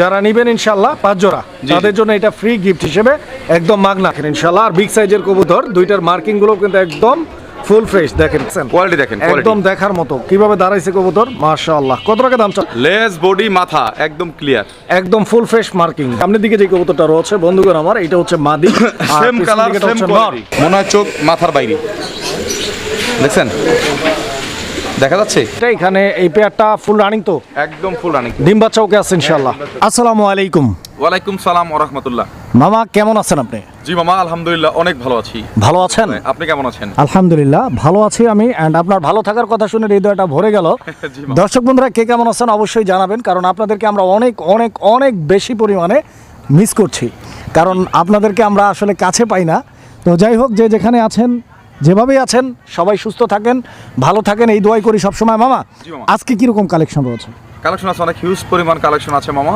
যারা নিবেন ইনশাল্লাহ পাঁচ জোড়া। তাদের জন্য এটা ফ্রি গিফট হিসেবে একদম মাগনা ইনশাল্লাহ আর বিগ সাইজের কবুতর দুইটার মার্কিংগুলো কিন্তু একদম ফুল ফ্রেশ দেখেন কোয়ালিটি দেখেন একদম দেখার মতো। কীভাবে দাঁড়াইছে কবুতর? মাশাআল্লাহ। কত টাকা দাম চাল লেজ বডি মাথা একদম ক্লিয়ার একদম ফুল ফ্রেশ মার্কিং সামনের দিকে যে কবুতরটা রয়েছে বন্ধুগণ আমার এটা হচ্ছে মাদি সেম কালার সেম কোয়ালিটি মনে চোখ মাথার বাইরে। দেখছেন? দেখা যাচ্ছে? এটা এখানে এই পেয়ারটা ফুল রানিং তো? একদম ফুল রানিং ডিম বাচ্চা ওকে আছে ইনশাআল্লাহ। আসসালামু আলাইকুম। ওয়ালাইকুম সালাম ওয়া রাহমাতুল্লাহ। মামা কেমন আছেন আপনি? জি মামা আলহামদুলিল্লাহ অনেক ভালো আছি। ভালো আছেন? আপনি কেমন আছেন? আলহামদুলিল্লাহ ভালো আছি আমি। অ্যান্ড আপনার ভালো থাকার কথা শুনে হৃদয়টা ভরে গেল। দর্শক বন্ধুরা কে কেমন আছেন অবশ্যই জানাবেন কারণ আপনাদেরকে আমরা অনেক অনেক অনেক বেশি পরিমাণে মিস করছি। কারণ আপনাদেরকে আমরা আসলে কাছে পাই না। তো যাই হোক যে যেখানে আছেন যেভাবেই আছেন সবাই সুস্থ থাকেন ভালো থাকেন এই দোয়াই করি সবসময়। মামা মামা। আজকে কীরকম কালেকশন রয়েছে? কালেকশন আছে অনেক হিউজ পরিমাণ কালেকশন আছে মামা।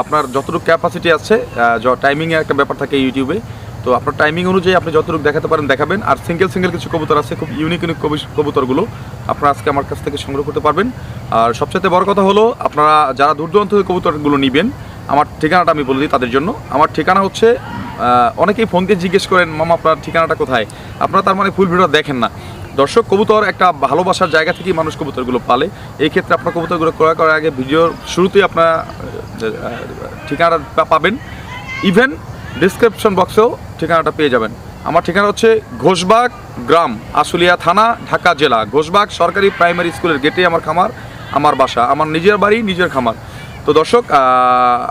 আপনার যতটুকু ক্যাপাসিটি আছে টাইমিং এর একটা ব্যাপার থাকে ইউটিউবে তো আপনার টাইমিং অনুযায়ী আপনি যতটুকু দেখাতে পারেন দেখাবেন। আর সিঙ্গেল সিঙ্গেল কিছু কবুতর আছে খুব ইউনিক ইউনিক কবুতরগুলো আপনারা আজকে আমার কাছ থেকে সংগ্রহ করতে পারবেন। আর সবচেয়ে বড় কথা হলো আপনারা যারা দূর দূরান্ত কবুতরগুলো নেবেন আমার ঠিকানাটা আমি বলে দিই তাদের জন্য। আমার ঠিকানা হচ্ছে অনেকেই ফোন দিয়ে জিজ্ঞেস করেন, মামা, আপনার ঠিকানাটা কোথায়? আপনারা তার মানে ফুল ভিডিও দেখেন না। দর্শক, কবুতর একটা ভালোবাসার জায়গা থেকেই মানুষ কবুতরগুলো পালে। এই ক্ষেত্রে আপনার কবুতরগুলো ক্রয় করার আগে ভিডিওর শুরুতেই আপনার ঠিকানাটা পাবেন। ইভেন ডিসক্রিপশন বক্সেও ঠিকানাটা পেয়ে যাবেন। আমার ঠিকানা হচ্ছে ঘোষবাগ গ্রাম, আশুলিয়া থানা, ঢাকা জেলা। ঘোষবাগ সরকারি প্রাইমারি স্কুলের গেটে আমার খামার, আমার বাসা। আমার নিজের বাড়ি, নিজের খামার। তো দর্শক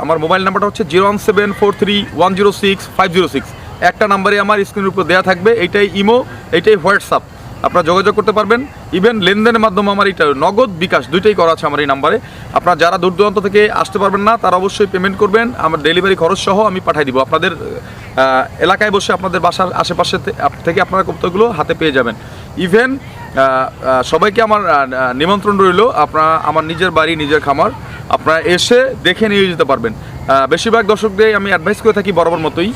আমার মোবাইল নাম্বারটা হচ্ছে zero one seven four three one zero six five zero six. একটা নাম্বারে আমার স্ক্রিনের উপর দেওয়া থাকবে, এইটাই ইমো, এইটাই হোয়াটসঅ্যাপ। আপনারা যোগাযোগ করতে পারবেন। ইভেন লেনদেনের মাধ্যমে আমার এটা নগদ বিকাশ দুইটাই করা আছে আমার এই নাম্বারে। আপনারা যারা দূর দূরান্ত থেকে আসতে পারবেন না, তারা অবশ্যই পেমেন্ট করবেন। আমার ডেলিভারি খরচ সহ আমি পাঠিয়ে দিব। আপনাদের এলাকায় বসে আপনাদের বাসার আশেপাশে থেকে আপনারা কবুতরগুলো হাতে পেয়ে যাবেন। ইভেন সবাইকে আমার নিমন্ত্রণ রইল। আপনারা আমার নিজের বাড়ি, নিজের খামার, আপনারা এসে দেখে নিয়ে যেতে পারবেন। বেশিরভাগ দর্শকদের আমি অ্যাডভাইস করে থাকি বরাবর মতোই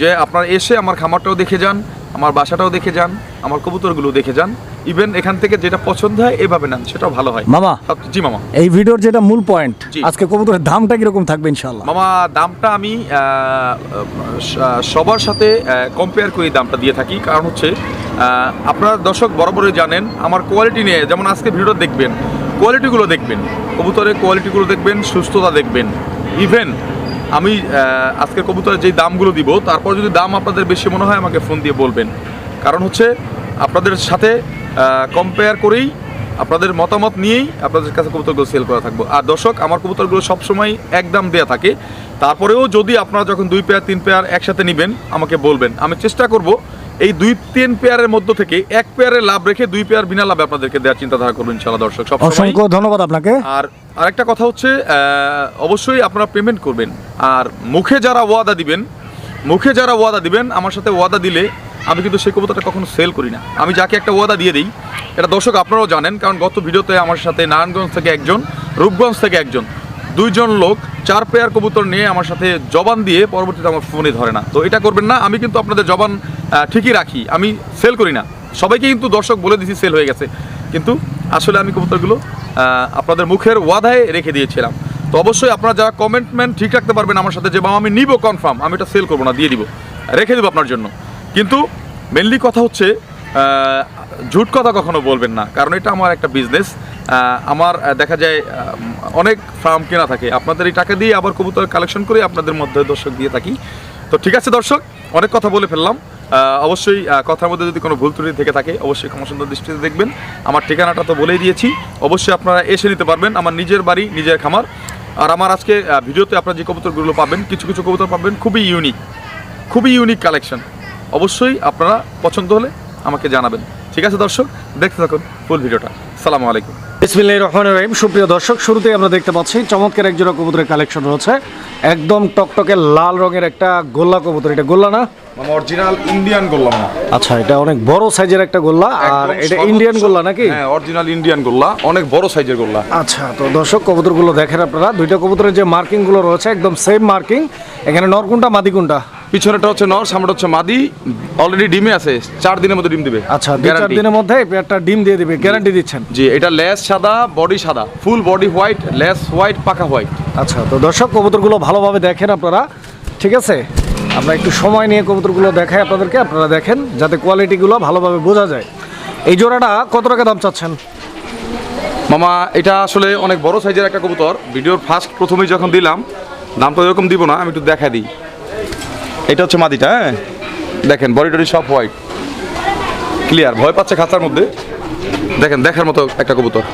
যে আপনারা এসে আমার খামারটাও দেখে যান। আমার বাসাটাও দেখে যান আমার কবুতরগুলো দেখে যান। ইভেন এখান থেকে যেটা পছন্দ হয় এভাবে নেন সেটাও ভালো হয়। মামা জি মামা। এই ভিডিওর যেটা মূল পয়েন্ট আজকে কবুতরের দামটা কীরকম থাকবে ইনশাআল্লাহ? মামা দামটা আমি সবার সাথে কম্পেয়ার করে দামটা দিয়ে থাকি। কারণ হচ্ছে আপনারা দর্শক বরাবরই জানেন আমার কোয়ালিটি নিয়ে যেমন আজকে ভিডিও দেখবেন কোয়ালিটিগুলো দেখবেন। কবুতরের কোয়ালিটিগুলো দেখবেন সুস্থতা দেখবেন। ইভেন আমি আহ, আজকে কবুতরের যেই দামগুলো দিব তারপর যদি দাম আপনাদের বেশি মনে হয় আমাকে ফোন দিয়ে বলবেন। কারণ হচ্ছে আপনাদের সাথে কম্পেয়ার করেই আপনাদের মতামত নিয়েই আপনাদের কাছে কবুতরগুলো সেল করা থাকব। আর দর্শক আমার কবুতরগুলো সবসময় একদম দেয়া থাকে। তারপরেও যদি আপনারা যখন দুই পেয়ার তিন পেয়ার একসাথে নেবেন আমাকে বলবেন। আমি চেষ্টা করব এই দুই তিন পেয়ারের মধ্য থেকে এক পেয়ারের লাভ রেখে দুই পেয়ার বিনা লাভে আপনাদেরকে দেওয়ার চিন্তাধারা করবেন ইনশাআল্লাহ দর্শক। সব অসংখ্য ধন্যবাদ আপনাকে। আর আরেকটা কথা হচ্ছে অবশ্যই আপনারা পেমেন্ট করবেন। আর মুখে যারা ওয়াদা দিবেন, মুখে যারা ওয়াদা দিবেন, আমার সাথে ওয়াদা দিলে আমি কিন্তু সেই কবুতরটা কখনো সেল করি না। আমি যাকে একটা ওয়াদা দিয়ে দিই, এটা দর্শক আপনারাও জানেন, কারণ গত ভিডিওতে আমার সাথে নারায়ণগঞ্জ থেকে একজন, রূপগঞ্জ থেকে একজন, দুইজন লোক, চার পেয়ার কবুতর নিয়ে আমার সাথে জবান দিয়ে পরবর্তীতে আমার ফোনে ধরে না। তো এটা করবেন না, আমি কিন্তু আপনাদের জবান ঠিকই রাখি, আমি সেল করি না। সবাইকে কিন্তু দর্শক বলে দিছি সেল হয়ে গেছে। কিন্তু আসলে আমি কবুতরগুলো আপনাদের মুখের ওয়াদায় রেখে দিয়েছিলাম। তো অবশ্যই আপনারা যারা কমেন্টমেন্ট ঠিক রাখতে পারবেন আমার সাথে, যে বাবা আমি নিব কনফার্ম আমি এটা সেল করব না, দিয়ে দিব, রেখে দেবো আপনার জন্য। কিন্তু মেনলি কথা হচ্ছে ঝুট কথা কখনো বলবেন না, কারণ এটা আমার একটা বিজনেস আমার দেখা যায় অনেক ফার্ম কেনা থাকে। আপনাদের এই টাকা দিয়ে আবার কবুতর কালেকশন করে, আপনাদের মধ্যে দর্শক দিয়ে থাকি। তো ঠিক আছে দর্শক, অনেক কথা বলে ফেললাম। অবশ্যই কথার মধ্যে যদি কোনো ভুল ত্রুটি থেকে থাকে, অবশ্যই ক্ষমা সুন্দর দৃষ্টিতে দেখবেন। আমার ঠিকানাটা তো বলেই দিয়েছি। অবশ্যই আপনারা এসে নিতে পারবেন। আমার নিজের বাড়ি, নিজের খামার। আর আমার আজকে ভিডিওতে আপনারা যে কবুতরগুলো পাবেন, কিছু কিছু কবুতর পাবেন, খুবই ইউনিক খুবই ইউনিক কালেকশন অবশ্যই আপনারা পছন্দ হলে আমাকে জানাবেন। ঠিক আছে, দর্শক? দেখতে থাকুন ফুল ভিডিওটা। সালামু আলাইকুম। বিসমিল্লাহ রহমান রহিম। সুপ্রিয় দর্শক, শুরুতেই আমরা দেখতে পাচ্ছি, চমৎকার একজোড়া কবুতরের কালেকশন রয়েছে। একদম টকটকে লাল রঙের একটা গোল্লা কবুতর। এটা গোল্লা না? অরিজিনাল ইন্ডিয়ান গোল্লা মামা আচ্ছা এটা অনেক বড় সাইজের একটা গোল্লা আর এটা ইন্ডিয়ান গোল্লা নাকি? হ্যাঁ অরিজিনাল ইন্ডিয়ান গোল্লা অনেক বড় সাইজের গোল্লা। আচ্ছা তো দর্শক কবুতরগুলো দেখেন আপনারা। দুইটা কবুতরের যে মার্কিংগুলো রয়েছে একদম সেম মার্কিং। এখানে নরকুনটা মাদি কোনটা? পিছনেটা হচ্ছে নর সামনেটা হচ্ছে মাদি। অলরেডি ডিমে আছে চার দিনের মধ্যে ডিম দিবে। আচ্ছা দুই চার দিনের মধ্যে পেয়ারটা ডিম দিয়ে দিবে গ্যারান্টি দিচ্ছেন। জি এটা লেস সাদা বডি সাদা। Full body white lace white পাকা হোয়াইট আচ্ছা তো দর্শক কবুতরগুলো ভালোভাবে দেখেন আপনারা। ঠিক আছে? আমরা একটু সময় নিয়ে কবুতরগুলো দেখাই আপনাদেরকে। আপনারা দেখেন যাতে কোয়ালিটিগুলো ভালোভাবে বোঝা যায়। এই জোড়াটা কত টাকা দাম চাচ্ছেন? মামা এটা আসলে অনেক বড় সাইজের একটা কবুতর। ভিডিওর ফার্স্ট প্রথমেই যখন দিলাম দাম তো এরকম দিব না আমি একটু দেখা দিই। এটা হচ্ছে মাদিটা হ্যাঁ? দেখেন বডি টডি সব হোয়াইট ক্লিয়ার ভয় পাচ্ছে খাঁচার মধ্যে। দেখেন দেখার মতো একটা কবুতর।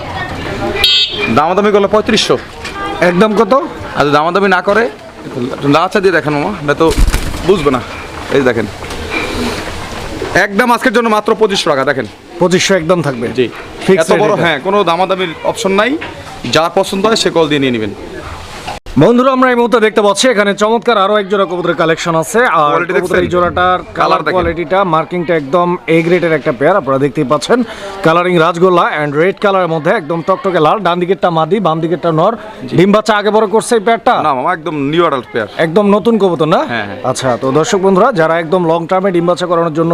দামাদামি করলে পঁয়ত্রিশশো। একদম কত? আর যদি দামাদামি না করে নাচা দিয়ে দেখেন মামা না তো বুঝবে না। এই দেখেন। একদম আজকের জন্য মাত্র পঁচিশশো টাকা দেখেন। পঁচিশশো একদম থাকবে। জি। ঠিক এত বড় হ্যাঁ কোনো দামাদামির অপশন নাই। যা পছন্দ হয় সে কল দিয়ে নিয়ে নেবেন। বন্ধুরা আমরা এই মুহূর্তে দেখতে পাচ্ছি এখানে চমৎকার আরও এক জোড়া কবুতরের কালেকশন আছে। আর কবুতরের এই জোড়াটার কালার। কোয়ালিটিটা মার্কিংটা একদম এ গ্রেডের একটা পেয়ার আপনারা দেখতেই পাচ্ছেন। কালারিং রাজগোল্লা এন্ড রেড কালারের মধ্যে একদম টকটকে লাল ডান দিকেরটা মাদি বাম দিকেরটা নর। ডিম বাচ্চা আগে বড় করছে এই পেয়ারটা না মামা একদম নিউ অ্যাডাল্ট পেয়ার একদম নতুন কবুতর না? হ্যাঁ, হ্যাঁ। আচ্ছা তো দর্শক বন্ধুরা যারা একদম লং টার্মে ডিম বাচ্চা করানোর জন্য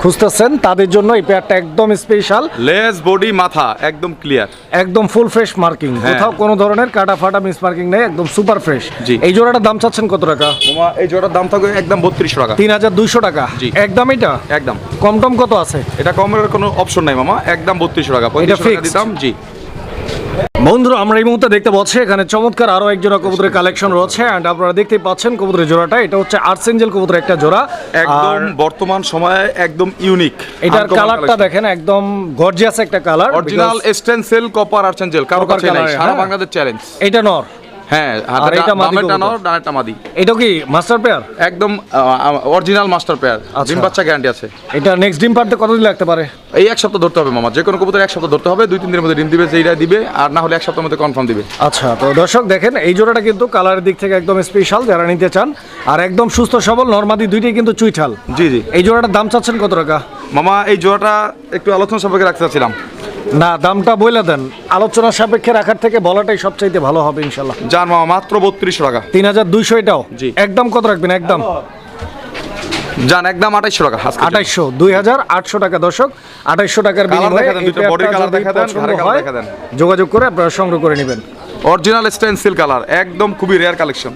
খুঁজতেছেন তাদের জন্য এই পেয়ারটা একদম স্পেশাল লেস বডি মাথা একদম ক্লিয়ার একদম ফুল ফ্রেশ মার্কিং। কোথাও কোনো ধরনের কাটা ফাটা মিস মার্কিং নেই একদম সুপার ফ্রেশ। জি। এই জোড়াটার দাম চাচ্ছেন কত টাকা? মামা এই জোড়ার দাম থাকবে একদম বত্রিশশো টাকা। তিন হাজার দুইশো টাকা। জি। একদম এটা? একদম। কম টম কত আছে? এটা কমের কোনো অপশন নাই মামা একদম বত্রিশশো টাকা। টাকা fixed? দিতাম জি। বন্ধুরা আমরা এই মুহূর্তে দেখতে পাচ্ছি এখানে চমৎকার আরও এক জোড়া কবুতরের কালেকশন রয়েছে এন্ড আপনারা দেখতেই পাচ্ছেন কবুতরের জোড়াটা। এটা হচ্ছে আর্সেঞ্জেল কবুতরের একটা জোড়া। একদম বর্তমান সময়ে একদম ইউনিক এটার কালারটা দেখেন একদম গর্জিয়াস একটা colour original stencil copper archangel কারও কাছে নাই সারা হ্যাঁ। বাংলাদেশ চ্যালেঞ্জ এটা নর। হ্যাঁ আর আর এটা এটা মাদি বামেরটা কবুতর। নর ডানেরটা মাদি। এটা কি মাস্টার পেয়ার একদম অরিজিনাল মাস্টার পেয়ার। ডিম বাচ্চা গ্যারান্টি আছে। এটা নেক্সট ডিম পারতে কতদিন লাগতে পারে? এই এক সপ্তাহ ধরতে হবে মামা যে কোনো কবুতর এক সপ্তাহ ধরতে হবে দুই তিন দিনের মধ্যে ডিম দিবে যেইটা দিবে আর না হলে এক সপ্তাহের মধ্যে কনফার্ম দিবে। আচ্ছা তো দর্শক দেখেন এই জোড়াটা কিন্তু কালারের দিক থেকে একদম স্পেশাল যারা নিতে চান। আর একদম সুস্থ সবল নর্মাদি দুইটাই কিন্তু চুইঠাল। জি জি। এই জোড়াটার দাম চাচ্ছেন কত টাকা? মামা এই জোড়াটা একটু আলোচনা সাপেক্ষে রাখতে চাচ্ছিলাম। না দামটা বলে দেন। আলোচনা সাপেক্ষে রাখার থেকে বলাটাই সবচাইতে ভালো হবে ইনশাল্লাহ। যান মামা মাত্র বত্রিশ টাকা। তিন হাজার দুইশো এটাও? জি। একদম কত রাখবেন? একদম। যান একদম আঠাইশশো টাকা আঠাইশো আঠাইশশো দুই হাজার আটশো টাকা দর্শক। আঠাইশশো টাকার বিনিময়ে। যোগাযোগ করে আপনারা সংগ্রহ করে নেবেন। অরিজিনাল স্টেনসিল কালার একদম খুবই রেয়ার কালেকশন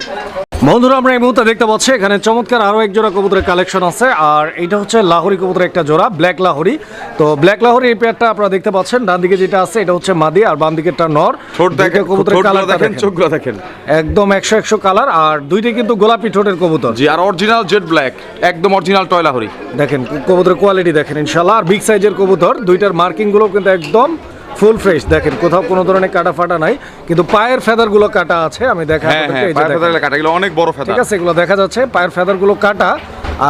বন্ধুরা আমরা এই মুহূর্তে দেখতে পাচ্ছি এখানে চমৎকার আরও এক জোড়া কবুতরের কালেকশন আছে আর এটা হচ্ছে লাহোরি কবুতরের একটা জোড়া ব্ল্যাক লাহোরি তো ব্ল্যাক লাহোরি এই পেয়ারটা আপনারা দেখতে পাচ্ছেন ডান দিকে যেটা আছে এটা হচ্ছে মাদি আর বাম দিকেরটা নর। দুইটা দেখেন কবুতরের কালারটা দেখেন চোখগুলো দেখেন। একদম একশো একশো কালার আর দুইটাই কিন্তু গোলাপি ঠোঁটের কবুতর। জি আর অরিজিনাল জেড ব্ল্যাক একদম অরিজিনাল টয়লা হরি দেখেন কবুতরের কোয়ালিটি দেখেন ইনশাল্লাহ আর বিগ সাইজের কবুতর দুইটার মার্কিংগুলো কিন্তু একদম ফুল ফ্রেশ। দেখেন কোথাও কোনো ধরনের কাটা ফাটা নাই কিন্তু পায়ের ফেদারগুলো কাটা আছে আমি দেখা হ্যাঁ হ্যাঁ পায়ের ফেদার কাটা এগুলো অনেক বড় ফেদার। ঠিক আছে এগুলো দেখা যাচ্ছে পায়ের ফেদারগুলো কাটা।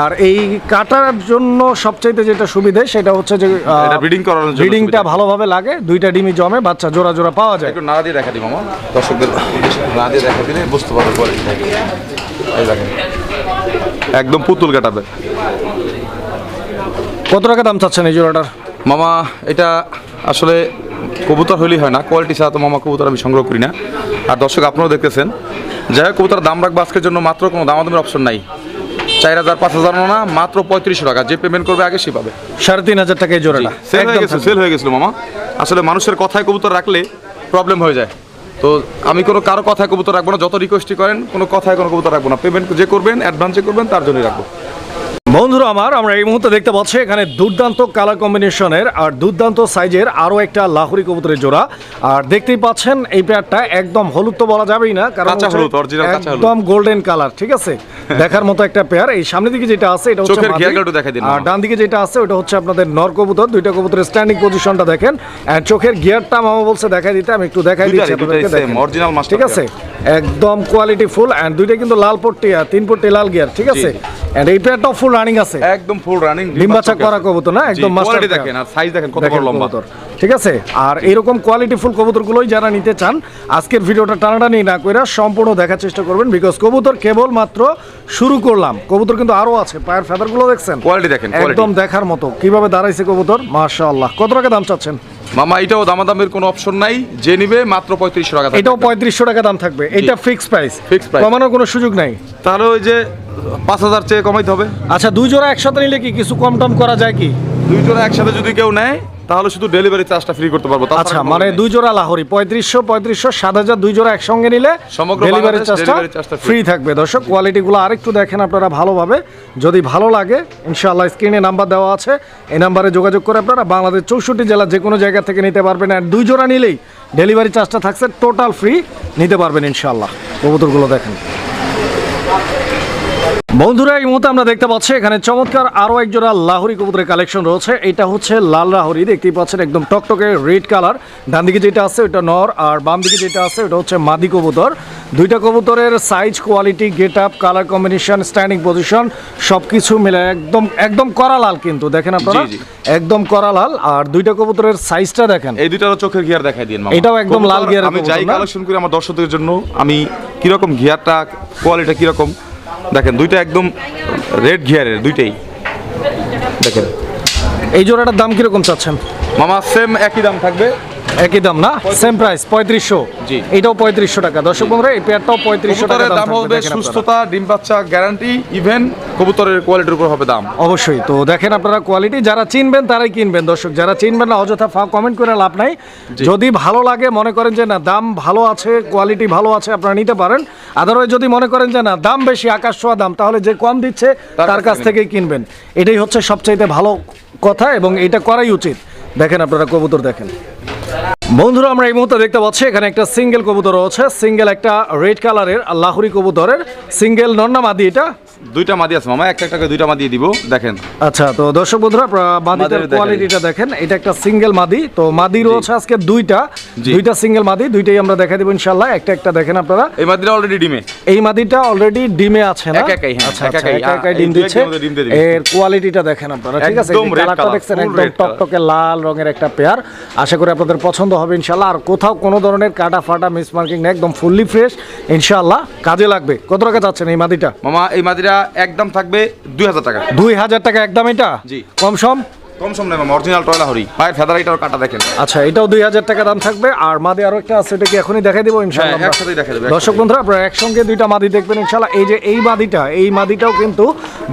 আর এই কাটার জন্য সবচাইতে যেটা সুবিধে সেটা হচ্ছে যে breeding করানোর জন্য ব্রিডিংটা ভালোভাবে লাগে দুইটা ডিমই জমে বাচ্চা জোড়া জোড়া পাওয়া যায়। একটু নাড়া দিয়ে দেখা দিই মামা। দর্শকদের না দিয়ে দেখা দিলে বুঝতে পারবে পরে। এই দেখেন একদম পুতুল কাটাবে। কত টাকা দাম চাচ্ছেন এই জোড়াটার? মামা এটা আসলে কবুতর হলেই হয় না কোয়ালিটি ছাড়া তো মামা কবুতর আমি সংগ্রহ করি না। আর দর্শক আপনারাও দেখতেছেন। যাই হোক কবুতর দাম রাখব আজকের জন্য মাত্র কোনো দামাদামের অপশন নাই। চার হাজার পাঁচ হাজার না মাত্র পঁয়ত্রিশশো টাকা। যে পেমেন্ট করবে আগে সে পাবে। সাড়ে তিন হাজার টাকায় জোড়াটা। সেল হয়ে গেছে সেল হয়ে গেছিল মামা। আসলে মানুষের কথায় কবুতর রাখলে প্রবলেম হয়ে যায়। তো আমি কোনো কারও কথায় কবুতর রাখব না যত রিকোয়েস্টই করেন কোনো কথায় কোনো কবুতর রাখব না। পেমেন্ট যে করবেন অ্যাডভান্স করবেন তার জন্যই রাখব। বন্ধুরা আমার আমরা এই মুহূর্তে দেখতে পাচ্ছি এখানে দুর্দান্ত কালার কম্বিনেশনের আর দুর্দান্ত সাইজের আরও একটা লাহুরি কবুতরের জোড়া। আর দেখতেই পাচ্ছেন এই পেয়ারটা একদম হলুদ তো বলা যাবেই না কারণ। একদম গোল্ডেন কালার ঠিক আছে? দেখার মতো একটা পেয়ার এই সামনের দিকে যেটা আছে এটা হচ্ছে আর ডান দিকে যেটা আছে ওটা হচ্ছে আপনাদের নর কবুতর। দুইটা কবুতরের স্ট্যান্ডিং পজিশনটা দেখেন। চোখের গিয়ারটা মামা বলছে দেখাই দিতে আমি একটু দেখাই দিচ্ছি ঠিক আছে? একদম কোয়ালিটি ফুল এন্ড দুইটা কিন্তু লাল পট্টি আর তিন পট্টি লাল গিয়ার ঠিক আছে? এন্ড এই পেয়ারটাও ফুল রানিং আছে। একদম ফুল রানিং ডিম বাচ্চা করা কবুতর না? একদম মাস্টার দেখেন আর সাইজ দেখেন কত বড় লম্বা। ঠিক আছে? আর এরকম কোয়ালিটিফুল কবুতরগুলোই যারা নিতে চান আজকের ভিডিওটা টানাটানি না করে সম্পূর্ণ দেখার চেষ্টা করবেন বিকজ কবুতর কেবল মাত্র শুরু করলাম। কবুতর কিন্তু আরও আছে পায়ের ফেদারগুলো দেখছেন? কোয়ালিটি দেখেন একদম একদম দেখার মতো। কীভাবে দাঁড়াইছে কবুতর? মাশাআল্লাহ। কত টাকা দাম চাচ্ছেন? মামা এটাও দামাদামের কোনো অপশন নাই। যে নিবে মাত্র পঁয়ত্রিশশো টাকা এটাও পঁয়ত্রিশশো টাকা দাম থাকবে। এটা ফিক্স প্রাইস Fixed price। কমানোর কোনো সুযোগ নাই। তাহলে ওই যে পাঁচ হাজার চেয়ে কমাইতে হবে। আচ্ছা দুই জোড়া একসাথে নিলে কি কিছু কম টম করা যায় কি? দুই জোড়া একসাথে যদি কেউ নেয় তাহলে শুধু ডেলিভারি চার্জটা ফ্রি করতে পারব। আচ্ছা মানে দুই জোড়া লাহোরি। পঁয়ত্রিশশো পঁয়ত্রিশশো সাত হাজার দুই জোড়া একসঙ্গে নিলে সমগ্র ডেলিভারি চার্জটা ফ্রি থাকবে। দর্শক কোয়ালিটিগুলো আরেকটু দেখেন আপনারা ভালোভাবে। যদি ভালো লাগে ইনশাআল্লাহ স্ক্রিনে নাম্বার দেওয়া আছে। এই নাম্বারে যোগাযোগ করে আপনারা বাংলাদেশ চৌষট্টি জেলার যে কোনো জায়গা থেকে নিতে পারবেন আর দুই জোড়া নিলেই ডেলিভারি চার্জটা থাকছে টোটাল ফ্রি, নিতে পারবেন ইনশাল্লাহ কবুতরগুলো দেখেন। বন্ধুরা এই মুহূর্তে আমরা দেখতে পাচ্ছি এখানে চমৎকার আরও এক জোড়া লাহোরি কবুতরের কালেকশন রয়েছে। এটা হচ্ছে লাল লাহোরি দেখতেই পাচ্ছেন একদম টকটকে রেড কালার। ডান দিকে যেটা আছে ওটা নর আর বাম দিকে যেটা আছে ওটা হচ্ছে মাদি কবুতর। দুইটা কবুতরের size quality get up colour combination standing position সবকিছু মিলে একদম একদম করা লাল কিন্তু দেখেন আপনারা। একদম করা লাল আর দুইটা কবুতরের সাইজটা দেখেন। এই দুইটারও চোখের গিয়ার দেখাই দিন এটাও একদম লাল গিয়ার আমি যাই কালেকশন করি আমার দর্শকদের জন্য আমি কীরকম গিয়ারটা কোয়ালিটি কীরকম? দেখেন দুইটা একদম রেড গিয়ারের দুইটাই। দেখেন। এই জোড়াটার দাম কীরকম চাচ্ছেন? মামা সেম একই দাম থাকবে। একই দাম না? সেম প্রাইস পঁয়ত্রিশশো। জি। এটাও পঁয়ত্রিশশো টাকা। দর্শক বন্ধুরা এই পেয়ারটাও পঁয়ত্রিশশো টাকা দাম হবে সুস্থতা ডিম বাচ্চা গ্যারান্টি ইভেন কবুতরের কোয়ালিটির উপর হবে দাম। অবশ্যই। তো দেখেন আপনারা কোয়ালিটি যারা চিনবেন তারাই কিনবেন। দর্শক যারা চিনবেন না অযথা ফা কমেন্ট করে লাভ নাই। যদি ভালো লাগে মনে করেন যে না দাম ভালো আছে কোয়ালিটি ভালো আছে আপনারা নিতে পারেন। আদারওয়াইজ যদি মনে করেন যে না দাম বেশি আকাশ ছোঁয়া দাম তাহলে যে কম দিচ্ছে তার কাছ কাছ থেকে থেকেই কিনবেন। এটাই হচ্ছে সবচাইতে ভালো কথা এবং এটা করাই উচিত। দেখেন আপনারা কবুতর দেখেন। বন্ধুরা, আমরা এই মুহূর্তে দেখতে পাচ্ছি, এখানে একটা সিঙ্গেল কবুতর রয়েছে। সিঙ্গেল একটা রেড কালারের লাহুরি কবুতরের সিঙ্গেল নন্নামাদি এটা। দুইটা মাদি আছে মামা একটা একটা দুইটা মাদি দিব দেখেন। আচ্ছা তো দর্শক বন্ধুরা মাদিটার কোয়ালিটিটা দেখেন এটা একটা সিঙ্গেল মাদি তো মাদি রয়েছে আজকে দুইটা দুইটা সিঙ্গেল মাদি দুইটাই আমরা দেখাই দেবো ইনশাল্লাহ একটা একটা দেখেন আপনারা। এই মাদিটা অলরেডি ডিমে। এই মাদিটা অলরেডি ডিমে আছে না? একা একাই, হ্যাঁ, আচ্ছা একা আচ্ছা, একাই। একা একাই ডিম দিচ্ছে। এর কোয়ালিটিটা দেখেন আপনারা ঠিক আছে? একদম কালারটা দেখছেন একদম টকটকে লাল রঙের একটা পেয়ার আশা করি আপনাদের পছন্দ হবে ইনশাল্লাহ আর কোথাও কোনো ধরনের কাটা ফাটা মিস মার্কিং না একদম ফুললি ফ্রেশ ইনশাল্লাহ কাজে লাগবে। কত টাকা চাচ্ছেন এই মাদিটা? মামা এই মাদিটা একদম থাকবে দুই হাজার টাকা। দুই হাজার টাকা একদম এটা? জি। কম সম? কম সম নেই মামা অরিজিনাল টয়লা হরি। পায়ের ফেদার এটার কাটা দেখেন। আচ্ছা এটাও দুই হাজার টাকা দাম থাকবে। আর মাদি আরও একটা আছে এটা কি এখনই দেখাই দিব ইনশাল্লাহ হ্যাঁ, একসাথেই দেখাই দেবো, দর্শক বন্ধুরা আপনারা একসঙ্গে দুইটা মাদি দেখবেন ইনশাল্লাহ এই যে এই মাদিটা এই মাদিটাও কিন্তু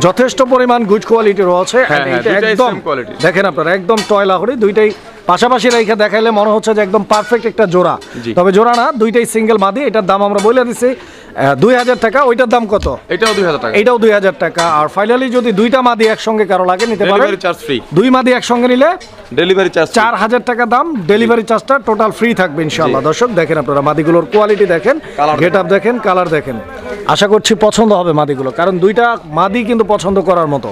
যথেষ্ট পরিমাণ গুড কোয়ালিটি রয়েছে হ্যাঁ, হ্যাঁ, একদম দেখেন আপনারা একদম টয়লা হরি দুইটাই পাশাপাশি রেখে দেখাইলে মনে হচ্ছে যে একদম পারফেক্ট একটা জোড়া। তবে জোড়া না দুইটাই সিঙ্গেল মাদি এটার দাম আমরা বলে দিছি দুই হাজার টাকা ওইটার দাম কত? এটাও দুই হাজার টাকা। এইটাও দুই হাজার টাকা। আর ফাইনালি যদি দুইটা মাদি একসঙ্গে কারও লাগে নিতে ডেলিভারি চার্জ ফ্রি দুই মাদি একসঙ্গে নিলে ডেলিভারি চার্জ চার হাজার টাকা দাম ডেলিভারি চার্জটা টোটাল ফ্রি থাকবে ইনশাল্লাহ দর্শক দেখেন আপনারা মাদিগুলোর কোয়ালিটি দেখেন গেট আপ দেখেন। কালার দেখেন। আশা করছি পছন্দ হবে মাদিগুলো কারণ দুইটা মাদি কিন্তু পছন্দ করার মতো।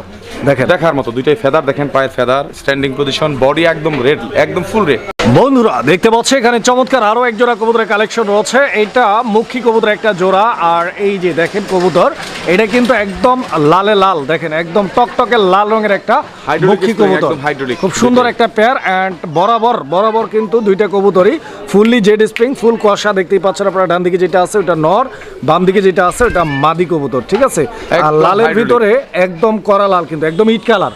দেখেন। দেখার মতো দুইটাই ফেদার দেখেন পায়ের ফেদার স্ট্যান্ডিং পজিশন বডি একদম রেড একদম ফুল রেড বন্ধুরা দেখতে পাচ্ছি এখানে চমৎকার আরও এক জোড়া কবুতরের কালেকশন রয়েছে। এটা মুখী কবুতর একটা জোড়া আর এই যে দেখেন কবুতর এটা কিন্তু একদম লালে লাল দেখেন একদম টকটকে লাল রঙের একটা মুখী কবুতর। খুব সুন্দর একটা পেয়ার অ্যান্ড বরাবর বরাবর কিন্তু দুইটা কবুতরই ফুললি জেড স্প্রিং ফুল কুয়াশা দেখতেই পাচ্ছেন আপনারা ডান দিকে যেটা আছে ওটা নর বাম দিকে যেটা আছে ওটা মাদি কবুতর ঠিক আছে? আর লালের ভিতরে একদম করা লাল কিন্তু একদম ইট কালার।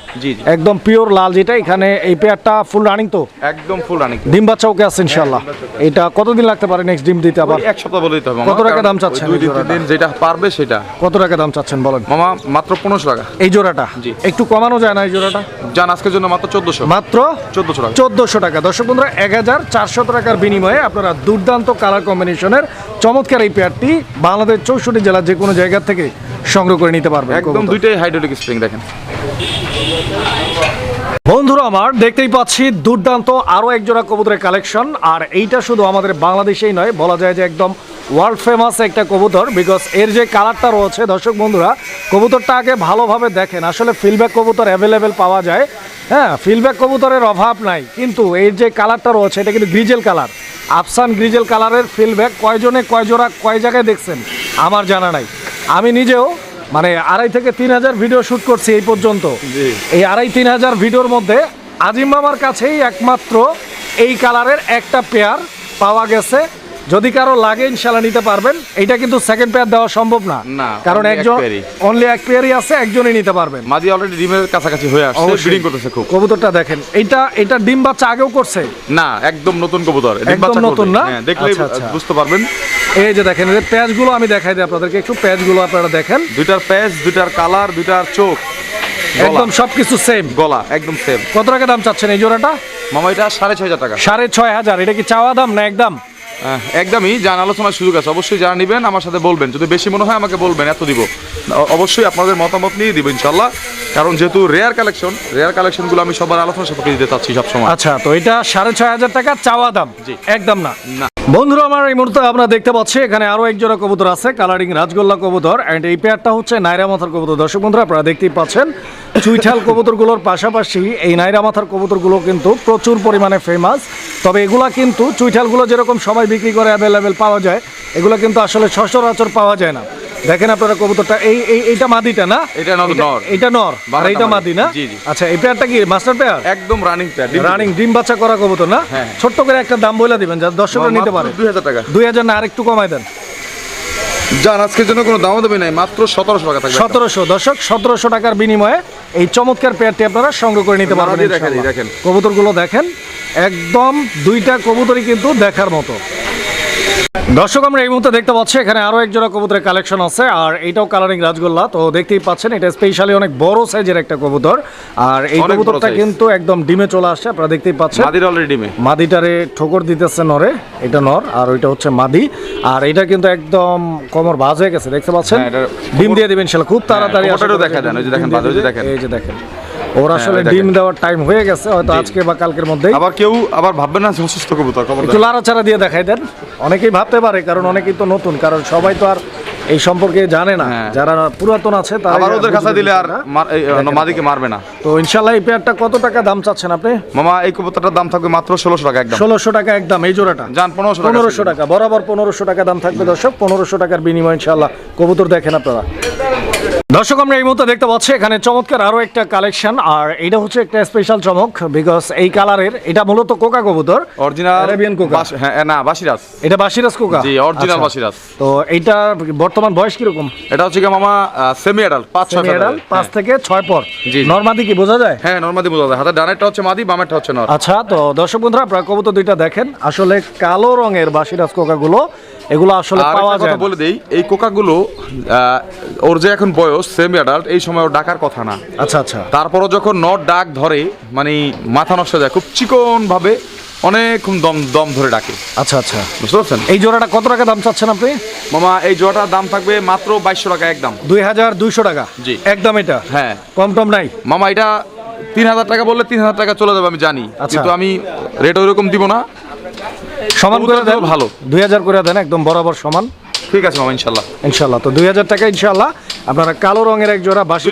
একদম পিওর লাল যেটা এখানে এই পেয়ারটা ফুল রানিং তো? একদম ফুল রানিং ডিম বাচ্চা ওকে আছে ইনশাল্লাহ এটা কতদিন লাগতে পারে নেক্সট ডিম দিতে আবার? এক সপ্তাহ বলে দিতে হবে। কত টাকা দাম চাচ্ছেন দুই তিন দিন যেটা পারবে সেটা। কত টাকা দাম চাচ্ছেন বলেন? মামা মাত্র পনেরোশো টাকা। এই জোড়াটা? জি। একটু কমানো যায় না এই জোড়াটা? যান আজকের জন্য মাত্র চোদ্দশো। মাত্র চোদ্দশো টাকা। চোদ্দশো টাকা। দর্শক বন্ধুরা এক হাজার চারশো টাকার বিনিময়ে আপনারা দুর্দান্ত কালার কম্বিনেশনের চমৎকার এই পেয়ারটি বাংলাদেশ চৌষট্টি জেলার যে কোনো জায়গা থেকে সংগ্রহ করে নিতে পারবেন একদম দুইটাই হাইড্রোলিক স্প্রিং দেখেন। বন্ধুরা আমার দেখতেই পাচ্ছি দুর্দান্ত আরও এক জোড়া কবুতরের কালেকশন। আর এইটা শুধু আমাদের বাংলাদেশেই নয়, বলা যায় যে একদম ওয়ার্ল্ড ফেমাস একটা কবুতর বিকজ এর যে কালারটা রয়েছে, দর্শক বন্ধুরা, কবুতরটা আগে ভালোভাবে দেখেন। আসলে ফিলব্যাক কবুতর অ্যাভেলেবেল পাওয়া যায়। হ্যাঁ ফিলব্যাক কবুতরের অভাব নাই, কিন্তু এর যে কালারটা রয়েছে, এটা কিন্তু গ্রিজেল কালার আফসান গ্রিজেল কালারের ফিলব্যাক কয়জনে কয় জোড়া কয় জায়গায় দেখছেন, আমার জানা নাই। আমি নিজেও মানে আড়াই থেকে তিন হাজার ভিডিও শুট করছি এই পর্যন্ত। এই আড়াই তিন হাজার ভিডিওর মধ্যে আজিম মামার কাছেই একমাত্র এই কালারের একটা পেয়ার পাওয়া গেছে যদি কারও লাগে ইনশাল্লাহ নিতে পারবেন। এটা কিন্তু সেকেন্ড পেয়ার দেওয়া সম্ভব না। কারণ একজন অনলি এক পেয়ারই আছে একজনই নিতে পারবেন। মাদি অলরেডি ডিমের কাছাকাছি হয়ে আসছে ব্রিডিং করতেছে খুব। কবুতরটা দেখেন এটা এটা ডিম বাচ্চা আগেও করছে? না একদম নতুন কবুতর। ডিম একদম বাচ্চা নতুন না? হ্যাঁ দেখলেই আচ্ছা, আচ্ছা। বুঝতে পারবেন। এই যে দেখেন এই প্যাচগুলো আমি দেখাই দিই আপনাদেরকে একটু প্যাচগুলো আপনারা দেখেন। দুইটার প্যাচ দুইটার কালার দুইটার চোখ। একদম সবকিছু সেম গলা একদম সেম কত টাকা দাম চাচ্ছেন এই জোড়াটা? মামা এটা সাড়ে ছয় হাজার টাকা। সাড়ে ছয় হাজার। এটা কি চাওয়া দাম না একদম? একদমই যান আলোচনার সুযোগ আছে অবশ্যই যারা নেবেন আমার সাথে বলবেন। যদি বেশি মনে হয় আমাকে বলবেন এত দিব। অবশ্যই আপনাদের মতামত নিয়ে দিব ইনশাল্লাহ কারণ যেহেতু রেয়ার কালেকশন রেয়ার কালেকশনগুলো আমি সবার আলোচনা সাপেক্ষে দিতে চাচ্ছি সবসময়। আচ্ছা তো এটা সাড়ে ছয় হাজার টাকা চাওয়া দাম? জি। একদম না। না। বন্ধুরা আমার এই মুহূর্তে আমরা দেখতে পাচ্ছি এখানে আরও এক জোড়া কবুতর আছে কালারিং রাজগোল্লা কবুতর এন্ড এই পেয়ারটা হচ্ছে নাইরা মাথার কবুতর। দর্শক বন্ধুরা আপনারা দেখতেই পাচ্ছেন চুইঠাল কবুতরগুলোর পাশাপাশি এই নাইরা মাথার কবুতরগুলো কিন্তু প্রচুর পরিমাণে ফেমাস তবে এগুলা কিন্তু চুইঠালগুলো যেরকম সবাই বিক্রি করে অ্যাভেলেবেল পাওয়া যায় এগুলো কিন্তু আসলে সচরাচর পাওয়া যায় না। দেখেন আপনারা কবুতরটা এই এই এইটা মাদিটা না? এটা নর- এটা- নর। এটা নর আর এইটা মাদি। না? জি, জি। আচ্ছা এই পেয়ারটা কি মাস্টার পেয়ার একদম রানিং প্যাড রানিং ডিম বাচ্চা করা কবুতর না? হ্যাঁ। ছোট্ট করে একটা দাম বলে দিবেন যা দর্শকরা নিতে পারে। দুই হাজার টাকা। দুই হাজার না আরেকটু কমাই দেন। যান আজকের জন্য কোনো দামও দেবে নাই মাত্র সতেরোশো টাকা থাকবে সতেরোশো দর্শক সতেরোশো টাকার বিনিময়ে এই চমৎকার পেয়ারটি আপনারা সংগ্রহ করে নিতে পারবেন। কবুতরগুলো দেখেন একদম দুইটা কবুতরই কিন্তু দেখার মতো দর্শক আমরা এই মুহূর্তে দেখতে পাচ্ছি এখানে আরও এক জোড়া কবুতরের কালেকশন আছে আর এটাও কালারিং রাজগোল্লা। তো দেখতেই পাচ্ছেন এটা স্পেশালি অনেক বড় সাইজের একটা কবুতর। আর এই কবুতরটা কিন্তু একদম ডিমে চলে আসছে আপনারা দেখতেই পাচ্ছেন। মাদির অলরেডি ডিমে। মাদিটারে ঠোকর দিতেছে নরে এটা নর আর ওইটা হচ্ছে মাদি। আর এটা কিন্তু একদম কোমর ভাজ হয়ে গেছে দেখতে পাচ্ছেন? হ্যাঁ, ডিম দিয়ে দিবেন ইনশাআল্লাহ খুব তাড়াতাড়ি দেখা দেন, ওই যে। দেখেন। এই যে দেখেন। ওর আসলে ডিম দেওয়ার টাইম হয়ে গেছে হয়তো আজকে বা কালকের মধ্যেই। আবার কেউ আবার ভাববেন না অসুস্থ কবুতর খবর একটু লাড়াচাড়া দিয়ে দেখাই দেন। অনেকেই ভাবতে পারে কারণ অনেকেই তো নতুন কারণ সবাই তো আর এই সম্পর্কে জানে না। হ্যাঁ। যারা পুরাতন আছে তারা আবার ওদের কাছে দিলে আর মাদিকে মারবে না। তো ইনশাল্লাহ এই পেয়ারটা কত টাকা দাম চাচ্ছেন আপনি? মামা এই কবুতরটার দাম থাকবে মাত্র ষোলোশো টাকা একদম। ষোলোশো টাকা একদম এই জোড়াটা। যান পনেরোশো টাকা পনেরোশো টাকা বরাবর পনেরোশো টাকা দাম থাকবে দর্শক পনেরোশো টাকার বিনিময় ইনশাল্লাহ কবুতর দেখেন আপনারা। দর্শক আমরা এই মুহূর্তে দেখতে পাচ্ছি এখানে চমৎকার আরও একটা কালেকশন আর এটা হচ্ছে একটা স্পেশাল চমক বিকজ এই কালারের এটা মূলত কোকা কবুতর অরিজিনাল কোকা। হ্যাঁ না বাসিরাজ। এটা বাসিরাজ কোকা? জি অরিজিনাল আচ্ছা। বাসিরাজ। তো এইটা বর্তমান বয়স কীরকম? এটা হচ্ছে কি মামা সেমি অ্যাডাল্ট পাঁচ ছয় মেডাল ফেদারের। পাঁচ থেকে ছয় পর। জি। নর্মাদি কি বোঝা যায়? হ্যাঁ নর্মাদি বোঝা যায়। হাতের ডানেরটা হচ্ছে মাদি বামেরটা হচ্ছে নর। আচ্ছা তো দর্শক বন্ধুরা আপনারা কবুতর দুইটা দেখেন। আসলে কালো রঙের বাসিরাজ কোকাগুলো এগুলো আসলে পাওয়া যায় কথা বলে দেই এই কোকাগুলো ওর যে এখন বয়স সেমি অ্যাডাল্ট এই সময় ওর ডাকার কথা না। আচ্ছা আচ্ছা। তারপরও যখন নট ডাক ধরে মানে মাথা নষ্ট যায় খুব চিকন ভাবে অনেকক্ষণ দম দম ধরে ডাকে। আচ্ছা আচ্ছা। বুঝতে পারছেন? এই জোড়াটা কত টাকা দাম চাচ্ছেন আপনি? মামা এই জোড়াটার দাম থাকবে মাত্র বাইশশো টাকা একদম। দুই হাজার দুইশো টাকা? জি। একদম এটা? হ্যাঁ। কম টম নাই? মামা এটা তিন হাজার টাকা বললে তিন হাজার টাকা চলে যাবে আমি জানি। আচ্ছা। কিন্তু আমি রেট ওইরকম দিব না। সমান করে দেন। ভালো। দুই হাজার করে দেন একদম বরাবর সমান। ঠিক আছে মামা ইনশাল্লাহ। ইনশাল্লাহ। তো দুই হাজার টাকা ইনশাল্লাহ। আপনারা কালো রঙের এক জোড়া বাসি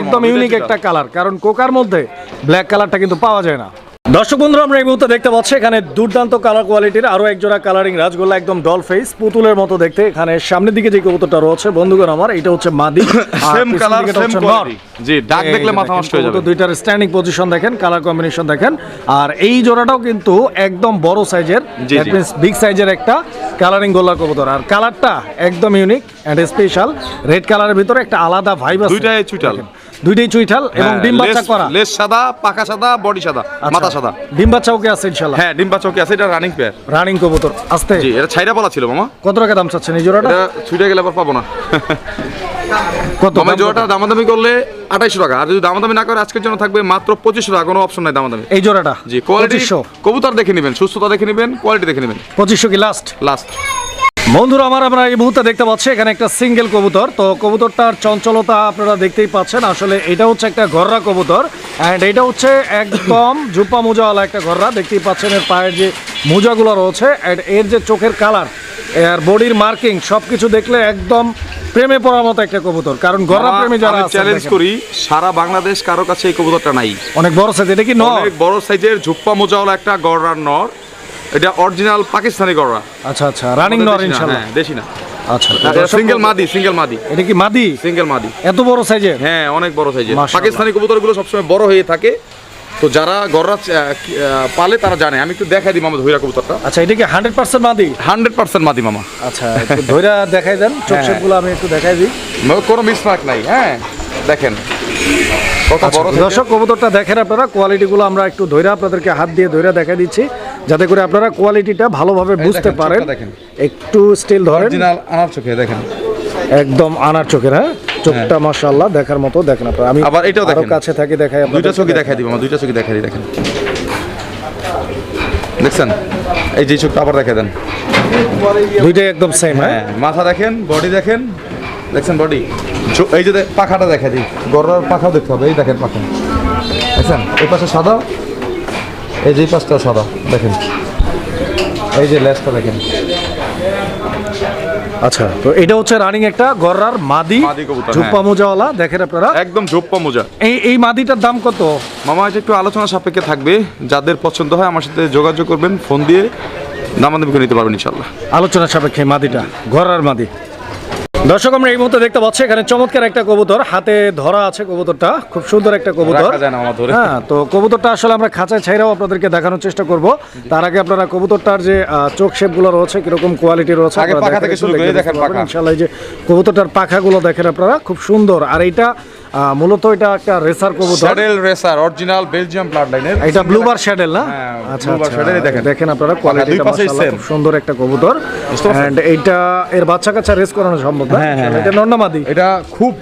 একদম ইউনিক একটা কালার কারণ কোকার মধ্যে ব্ল্যাক কালারটা কিন্তু পাওয়া যায় না। দর্শক বন্ধুরা আমরা এই মুহূর্তে দেখতে পাচ্ছি এখানে দুর্দান্ত কালার কোয়ালিটির আরও এক জোড়া কালারিং রাজগোল্লা একদম ডল ফেস পুতুলের মতো দেখতে। এখানে সামনের দিকে যে কবুতরটা রয়েছে বন্ধুগণ আমার এটা হচ্ছে মাদি সেম কালার সেম জি ডাক দেখলে মাথা নষ্ট হয়ে যাবে। দুইটার স্ট্যান্ডিং পজিশন দেখেন কালার কম্বিনেশন দেখেন আর এই জোড়াটাও কিন্তু একদম বড় সাইজের জি, জি। বিগ সাইজের একটা কালারিং গোল্লা কবুতর। আর কালারটা একদম ইউনিক এন্ড স্পেশাল রেড কালারের ভিতরে একটা আলাদা ভাইব আছে। দুইটাই চুইটাল দুইটাই চুইঠাল এবং হ্যাঁ, ডিম বাচ্চা করা। লেজ সাদা পাকা সাদা বডি সাদা আচ্ছা। মাথা সাদা। ডিম বাচ্চা ওকে আছে ইনশাল্লাহ হ্যাঁ চৌকি আছে এটা রানিং পেয়ার রানিং কবুতর আস্তে। জি এটা ছাইরা পালা ছিল মামা। কত টাকা দাম চাচ্ছেন এই জোড়াটা? এটা ছুটে গেলে আবার পাবো না। কত দাম জোড়াটা দামাদামি করলে আঠাইশো টাকা। আর যদি দামাদামি না করে আজকের জন্য থাকবে মাত্র পঁচিশশো টাকা কোনো অপশন নাই দামাদামি। এই জোড়াটা? জি কোয়ালিটি কবুতর দেখে নেবেন সুস্থতা দেখে নেবেন কোয়ালিটি দেখে নেবেন। পঁচিশশো কি লাস্ট লাস্ট বন্ধুরা আমার আমরা এই মুহূর্তে দেখতে পাচ্ছি এখানে একটা সিঙ্গেল কবুতর। তো কবুতরটার চঞ্চলতা আপনারা দেখতেই পাচ্ছেন। আসলে এটা হচ্ছে একটা ঘররা কবুতর অ্যান্ড এটা হচ্ছে একদম জুপা মোজাওয়ালা একটা ঘররা। দেখতেই পাচ্ছেন এর পায়ের যে মোজাগুলো রয়েছে অ্যান্ড এর যে চোখের কালারের বডির মার্কিং সবকিছু দেখলে একদম প্রেমে পড়ার মতো একটা কবুতর। কারণ গররা প্রেমী যারা চ্যালেঞ্জ করি সারা বাংলাদেশ কারও কাছে এই কবুতরটা নাই। অনেক বড় সাইজ এটা কি নর? অনেক বড় সাইজের ঝুপ্পা মোজাওয়ালা একটা গড়ার নর। এটা অরিজিনাল পাকিস্তানি গড়া আচ্ছা আচ্ছা রানিং নর ইনশাল্লাহ। হ্যাঁ দেশি না। আচ্ছা সিঙ্গেল মাদি সিঙ্গেল মাদি। এটা কি মাদি? সিঙ্গেল মাদি। এত বড় সাইজের হ্যাঁ অনেক বড় সাইজের পাকিস্তানি কবুতরগুলো সবসময় বড় হয়ে থাকে। তো যারা গররা পালে তারা জানে। আমি একটু দেখাই দিই মামা ধৈরা কবুতরটা। আচ্ছা এটা কি হান্ড্রেড পার্সেন্ট মাদি? হান্ড্রেড পার্সেন্ট মাদি মামা। আচ্ছা ধৈরা দেখাই দেন। হ্যাঁ। শেপগুলো আমি একটু দেখাই দিই। কোনো মিসমার্ক নাই হ্যাঁ? দেখেন। আচ্ছা, দর্শক কবুতরটা দেখেন আপনারা। কোয়ালিটিগুলো আমরা একটু ধৈরা আপনাদেরকে হাত দিয়ে ধৈরা দেখাই দিচ্ছি। যাতে করে আপনারা কোয়ালিটিটা ভালোভাবে বুঝতে পারেন। দেখেন। একটু স্টিল ধরেন। অরিজিনাল আনার চোখে দেখেন। একদম আনার চোখের হ্যাঁ? চোখটা মাশাআল্লাহ দেখার মতো দেখেন আপনারা। আমি আবার এটাও দেখেন। কাছে থাকি দেখাই দুইটা আপনাদের চোখই দেখাই দিব আমার দুইটা চোখই দেখাই দেখেন। দেখছেন? এই যে চোখটা আবার দেখাই দেন। দুইটাই একদম সেম হ্যাঁ? হ্যাঁ মাথা দেখেন বডি দেখেন। দেখছেন বডি এই যে পাখাটা দেখা দিই। গরুর পাখাও দেখতে হবে এই দেখেন পাখা। দেখছেন? এই পাশে সাদা এই যে পাঁচটা সাদা দেখেন। এই যে লেজটা দেখেন। আচ্ছা তো এটা হচ্ছে রানিং একটা গররার মাদি কবুতর, ঝুপ্পা হ্যাঁ। মোজাওয়ালা দেখেন আপনারা। একদম জোপ্পা মোজা। এই এই মাদিটার দাম কত? মামা এটা একটু আলোচনা সাপেক্ষে থাকবে। যাদের পছন্দ হয় আমার সাথে যোগাযোগ করবেন ফোন দিয়ে দামাদামি করে নিতে পারবেন ইনশাল্লাহ আলোচনা সাপেক্ষে মাদিটা গররার মাদি। দর্শক আমরা এই মুহূর্তে দেখতে পাচ্ছি এখানে চমৎকার একটা কবুতর। হাতে ধরা আছে কবুতরটা খুব সুন্দর একটা কবুতর। হ্যাঁ তো কবুতরটা আসলে আমরা খাঁচায় ছাইরাও আপনাদেরকে দেখানোর চেষ্টা করব। তার আগে আপনারা কবুতরটার যে চোখ শেপগুলো রয়েছে কীরকম কোয়ালিটি রয়েছে ইনশাল্লাহ যে কবুতরটার পাখাগুলো দেখেন আপনারা খুব সুন্দর। আর এইটা মূলত এটা একটা রেসার কবুতর। Saddle racer original Belgium blood লাইনের এটা ব্লুবার শ্যাডেল না? হ্যাঁ, আচ্ছা bar আচ্ছা দেখেন। দেখেন আপনারা কোয়ালিটিটা মাশাআল্লাহ খুব সুন্দর একটা কবুতর। এন্ড এইটা এর বাচ্চা কাচ্চা রেস করানো সম্ভব না। হ্যাঁ, হ্যাঁ, এটা নন্নামাদি এটা খুব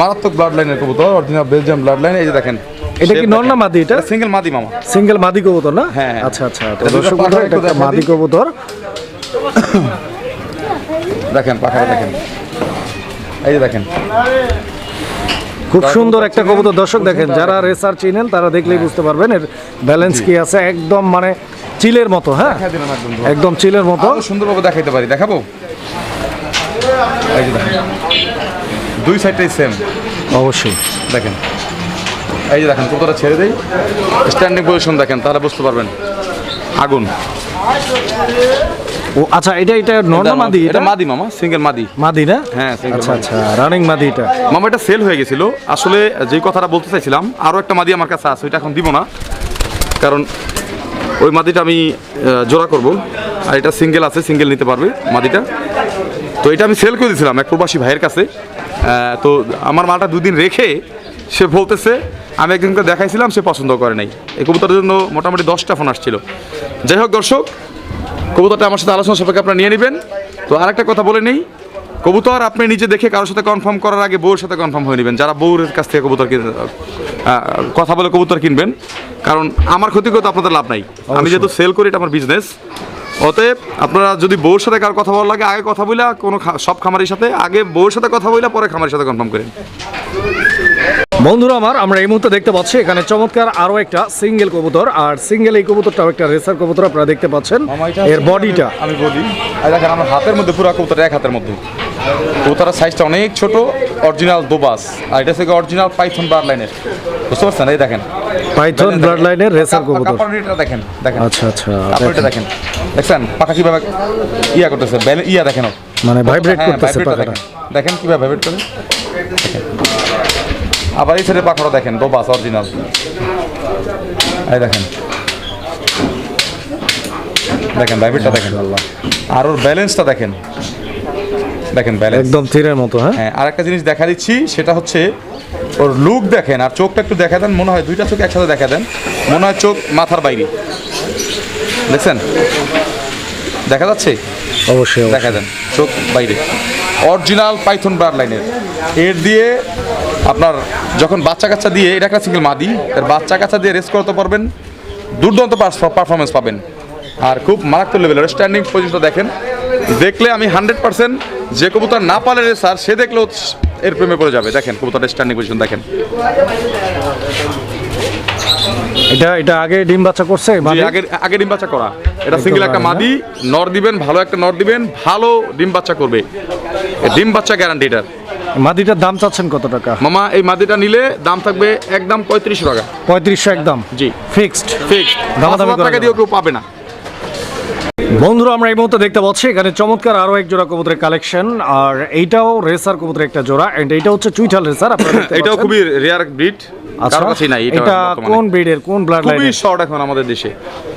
মারাত্মক ব্লাড লাইনের কবুতর অরিজিনাল বেলজিয়াম ব্লাড লাইন এই যে দেখেন এটা কি নর না মাদি এটা? সিঙ্গেল মাদি মামা। সিঙ্গেল মাদি কবুতর না? হ্যাঁ। আচ্ছা আচ্ছা তো দর্শক পাখা এটা একটা মাদি কবুতর। দেখেন পাখাটা দেখেন। এই যে দেখেন। খুব সুন্দর একটা কবুতর। দর্শক দেখেন যারা রেসার চিনেন তারা দেখলেই বুঝতে পারবেন এর ব্যালেন্স কি আছে। একদম মানে চিলের মতো হ্যাঁ? একদম চিলের মতো। সুন্দরভাবে দেখাইতে পারি দেখাবো? দুই সাইডটাই সেম অবশ্যই। দেখেন এই যে দেখেন কতটা ছেড়ে দেই। স্ট্যান্ডিং পজিশন দেখেন তাহলে বুঝতে পারবেন। আগুন। ও আচ্ছা এটা এটা নর না মাদি এটা মাদি মামা সিঙ্গেল মাদি। মাদি না? হ্যাঁ, আচ্ছা আচ্ছা রানিং মাদি এটা। মামা এটা সেল হয়ে গেছিল। আসলে যেই কথাটা বলতে চাইছিলাম আরও একটা মাদি আমার কাছে আছে ওইটা এখন দিব না। কারণ ওই মাদিটা আমি জোড়া করব। আর এটা সিঙ্গেল আছে সিঙ্গেল নিতে পারবে মাদিটা। তো এটা আমি সেল করে দিয়েছিলাম এক প্রবাসী ভাইয়ের কাছে। তো আমার মালটা দুদিন রেখে সে বলতেছে আমি একজনকে দেখাইছিলাম সে পছন্দ করে নাই। এই কবুতরের জন্য মোটামুটি দশটা ফোন আসছিল। যাই হোক দর্শক কবুতরটা আমার সাথে আলোচনা সাপেক্ষে আপনারা নিয়ে নেবেন। তো আরেকটা কথা বলে নেই কবুতর আপনি নিজে দেখে কারোর সাথে কনফার্ম করার আগে বউর সাথে কনফার্ম হয়ে নেবেন। যারা বউর কাছ থেকে কবুতর কিনে- কথা বলে কবুতর কিনবেন। কারণ আমার ক্ষতি করতে আপনাদের লাভ নাই। আমি যেহেতু সেল করি এটা আমার বিজনেস অতএব আপনারা যদি বউর সাথে কার কথা বলার লাগে আগে কথা বইলা কোনো সব খামারের সাথে আগে বউর সাথে কথা বইলা পরে খামারের সাথে কনফার্ম করেন। বন্ধুরা আমার আমরা এই মুহূর্তে দেখতে পাচ্ছি এখানে চমৎকার আরও একটা সিঙ্গেল কবুতর আর সিঙ্গেল এই কবুতরটাও একটা রেসার কবুতর আপনারা দেখতে পাচ্ছেন এর বডিটা। আমি বলি। আর দেখেন আমার হাতের মধ্যে পুরো কবুতর এক হাতের মধ্যে। কবুতরের সাইজটা অনেক ছোট অরিজিনাল দোবাস। আর এটা থেকে অরিজিনাল পাইথন বার লাইনের বুঝতে পারছেন? এই দেখেন। পাইথন ব্লাড লাইনের রেসার কবুতর। কাপড়টা দেখেন দেখেন। আচ্ছা আচ্ছা কাপড়টা দেখেন। দেখছেন? পাখা কীভাবে ইয়া করতেছে? ইয়া দেখেন মানে ভাইব্রেট হ্যাঁ, করতেছে vibrate পাখাটা। দেখেন। কীভাবে ভাইব্রেট করে। আবার এই সাইডে পাখাটা দেখেন দোবাস অরিজিনাল এই দেখেন। দেখেন ভাইব্রেটটা দেখেন। আল্লাহ আর ওর ব্যালেন্সটা দেখেন। দেখেন ব্যালেন্স একদম থিরের মতো হ্যাঁ? হ্যাঁ আরেকটা জিনিস দেখা দিচ্ছি সেটা হচ্ছে ওর লুক দেখেন আর চোখটা একটু দেখা দেন মনে হয় দুইটা চোখ একসাথে দেখা দেন মনে হয় চোখ মাথার বাইরে। দেখছেন? দেখা যাচ্ছে? অবশ্যই। দেখা দেন চোখ বাইরে। অরিজিনাল পাইথন ব্রাড লাইনের। এর দিয়ে আপনার যখন বাচ্চা কাচ্চা দিয়ে এটা একটা সিঙ্গেল মাদি এর বাচ্চা কাচ্চা দিয়ে রেস করতে পারবেন দুর্দান্ত পারফরমেন্স পাবেন। আর খুব মারাত্মক লেভেলের স্ট্যান্ডিং পজিশনটা দেখেন। দেখলে আমি হান্ড্রেড পার্সেন্ট যে কবুতর না পালে স্যার সে দেখলেও এর প্রেমে পড়ে যাবে। দেখেন কবুতরের স্ট্যান্ডিং পজিশন দেখেন। এটা এটা আগে ডিম বাচ্চা করছে মানে আগে আগে ডিম বাচ্চা করা। এটা সিঙ্গেল একটা মাদি নর দিবেন ভালো একটা নর দিবেন ভালো ডিম বাচ্চা করবে। ডিম বাচ্চা গ্যারান্টি এটার। মাদিটার দাম চাচ্ছেন কত টাকা? মামা এই মাদিটা নিলে দাম থাকবে একদম পঁয়ত্রিশ টাকা। পঁয়ত্রিশশো একদম? জি। ফিক্সড? ফিক্স দামাদামি টাকা। দিয়েও কেউ পাবে না। বন্ধুরা আমরা এই মুহূর্তে দেখতে পাচ্ছি এখানে চমৎকার আরও এক জোড়া কবুতরের কালেকশন আর এইটাও রেসার কবুতরের একটা জোড়া এন্ড এইটা হচ্ছে চুইঠাল রেসার এটাও খুবই রেয়ার ব্রিড নাই এটা কোন ব্রিডের কোন ব্লাড খুবই শর্ট এখন আমাদের দেশে।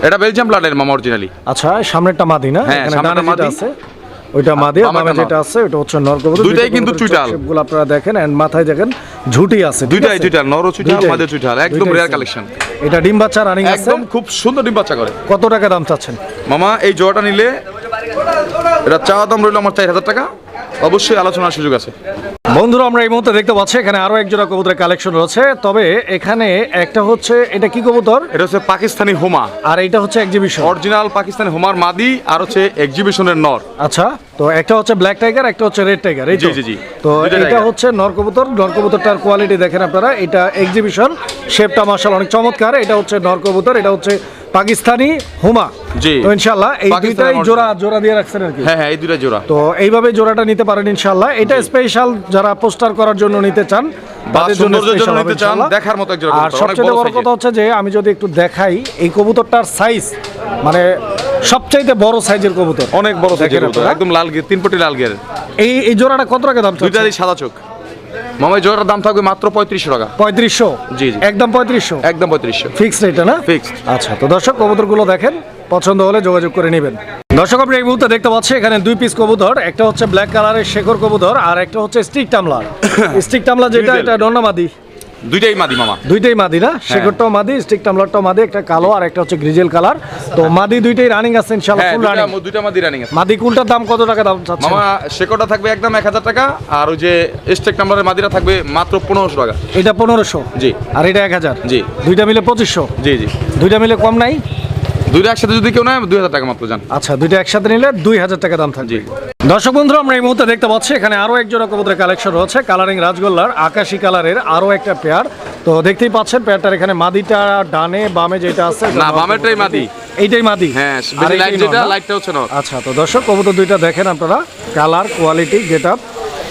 এটা বেলজিয়াম ব্লাডের মামা অরিজিনালি আচ্ছা সামনেরটা মাদি না? হ্যাঁ, সামনেরটা মাদি। আছে। ওইটা মাদি আর যেটা আছে ওটা হচ্ছে নরকবুতর দুইটাই কিন্তু চুইটাল। গুলো আপনারা দেখেন এন্ড মাথায় দেখেন ঝুটি আছে দুইটাই চুইটাল দুইটা নর চুইটাল মাদি চুইটাল একদম রেয়ার কালেকশন এটা ডিম বাচ্চা রানিং আছে। একদম খুব সুন্দর ডিম বাচ্চা করে। কত টাকা দাম চাচ্ছেন? মামা এই জোড়াটা নিলে এটা চাওয়া দাম রইল আমার চার হাজার টাকা। অবশ্যই আলোচনার সুযোগ আছে। বন্ধুরা আমরা এই মুহূর্তে দেখতে পাচ্ছি এখানে আরও এক জোড়া কবুতরের কালেকশন রয়েছে। তবে এখানে একটা হচ্ছে এটা কি কবুতর? এটা হচ্ছে পাকিস্তানি হোমা। আর এটা হচ্ছে এক্সিবিশন অরিজিনাল পাকিস্তানি হোমার মাদি আর হচ্ছে এক্সিবিশনের নর। আচ্ছা তো একটা হচ্ছে ব্ল্যাক টাইগার একটা হচ্ছে রেড টাইগার এই জি, জি, জি। তো এটা। হচ্ছে নরকবুতর নরকবুতরটার কোয়ালিটি দেখেন আপনারা এটা এক্সিবিশন শেপটা মার্শাল অনেক চমৎকার। এটা হচ্ছে নরকবুতর এটা হচ্ছে পাকিস্তানি হুমা। জি। তো ইনশাআল্লাহ এই দুইটাই জোড়া জোড়া দিয়ে রাখছেন আর কি। হ্যাঁ হ্যাঁ এই দুইটা জোড়া। তো এইভাবে জোড়াটা নিতে পারেন ইনশাআল্লাহ। এটা স্পেশাল যারা পোস্টার করার জন্য নিতে চান তাদের জন্য নিতে চান দেখার মতো এক জোড়া আর সবচেয়ে বড় কথা হচ্ছে যে আমি যদি একটু দেখাই এই কবুতরটার সাইজ মানে সবচাইতে বড় সাইজের কবুতর। অনেক বড় সাইজের একদম লাল গিয়ার তিন পটি লাল গিয়ার এই এই জোড়াটা কত টাকা দাম দুইটারই সাদা চোখ। মামা জোড়ার দাম থাকবে মাত্র পঁয়ত্রিশশো টাকা। পঁয়ত্রিশশো? জি, জি। একদম পঁয়ত্রিশশো? একদম পঁয়ত্রিশশো। ফিক্স এটা না? ফিক্স আচ্ছা তো দর্শক কবুতরগুলো দেখেন। পছন্দ হলে যোগাযোগ করে নেবেন। দর্শক আপনি এই মুহূর্তে দেখতে পাচ্ছি এখানে দুই পিস কবুতর একটা হচ্ছে ব্ল্যাক কালারের শেখর কবুতর আর একটা হচ্ছে স্টিক টামলা স্টিক টামলা যেটা। এটা ডন্না মাদি দুইটাই মাদি মামা। দুইটাই মাদি না? হ্যাঁ। শেখরটাও মাদি স্টিক টামলারটাও মাদি একটা কালো আর একটা হচ্ছে গ্রিজেল কালার। তো মাদি দুইটাই রানিং আছে ইনশাআল্লাহ হ্যাঁ ফুল দুইটা রানিং দুইটা মাদি রানিং আছে। মাদি কুলটার দাম কত টাকা দাম চাচ্ছেন? মামা শেকড়টা থাকবে একদম এক হাজার টাকা আর ওই যে স্টিক নাম্বারের মাদিরা থাকবে মাত্র পনেরোশো টাকা। এটা পনেরোশো? জি। আর এটা এক হাজার? জি। দুইটা মিলে পঁচিশশো? জি জি। দুইটা মিলে কম নাই? দুইটা একসাথে যদি কেউ নেয় দুই হাজার টাকা মাত্র যান। আচ্ছা দুইটা একসাথে নিলে দুই হাজার টাকা দাম থাকবে। দর্শক বন্ধুরা আমরা এই মুহূর্তে দেখতে পাচ্ছি এখানে আরও এক জোড়া কবুতরের কালেকশন রয়েছে কালারিং রাজগোল্লার আকাশি কালারের আরও একটা পেয়ার তো দেখতেই পাচ্ছেন পেয়ারটার এখানে মাদিটা ডানে বামে যেটা আছে না, বামেরটাই মাদি। এইটাই মাদি। হ্যাঁ লাইট যেটা লাইটটা হচ্ছে নর আচ্ছা তো দর্শক কবুতর দুইটা দেখেন আপনারা কালার কোয়ালিটি গেট আপ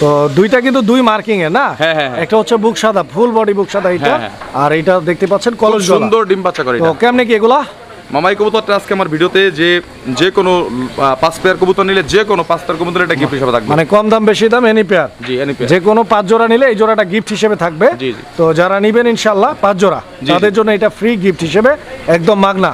তো দুইটা কিন্তু দুই মার্কিং এ না? হ্যাঁ, হ্যাঁ, হ্যাঁ। একটা হচ্ছে বুক সাদা ফুল বডি বুক সাদা এটা। আর এইটা দেখতে পাচ্ছেন কলস সুন্দর ডিম বাচ্চা করে তো এটা। কেমনে কি এগুলা? মামাই কবুতরটা আজকে আমার ভিডিওতে যে যে কোনো পাঁচ পেয়ার কবুতর নিলে যে কোনো পাঁচ পেয়ার কবুতর এটা গিফট হিসেবে থাকবে। মানে কম দাম বেশি দাম এনি পেয়ার জি এনি পেয়ার যে কোনো পাঁচ জোড়া নিলে এই জোড়াটা গিফট হিসেবে থাকবে। তো যারা নেবেন ইনশাল্লাহ পাঁচ জোড়া। তাদের জন্য এটা ফ্রি গিফট হিসেবে একদম মাগনা।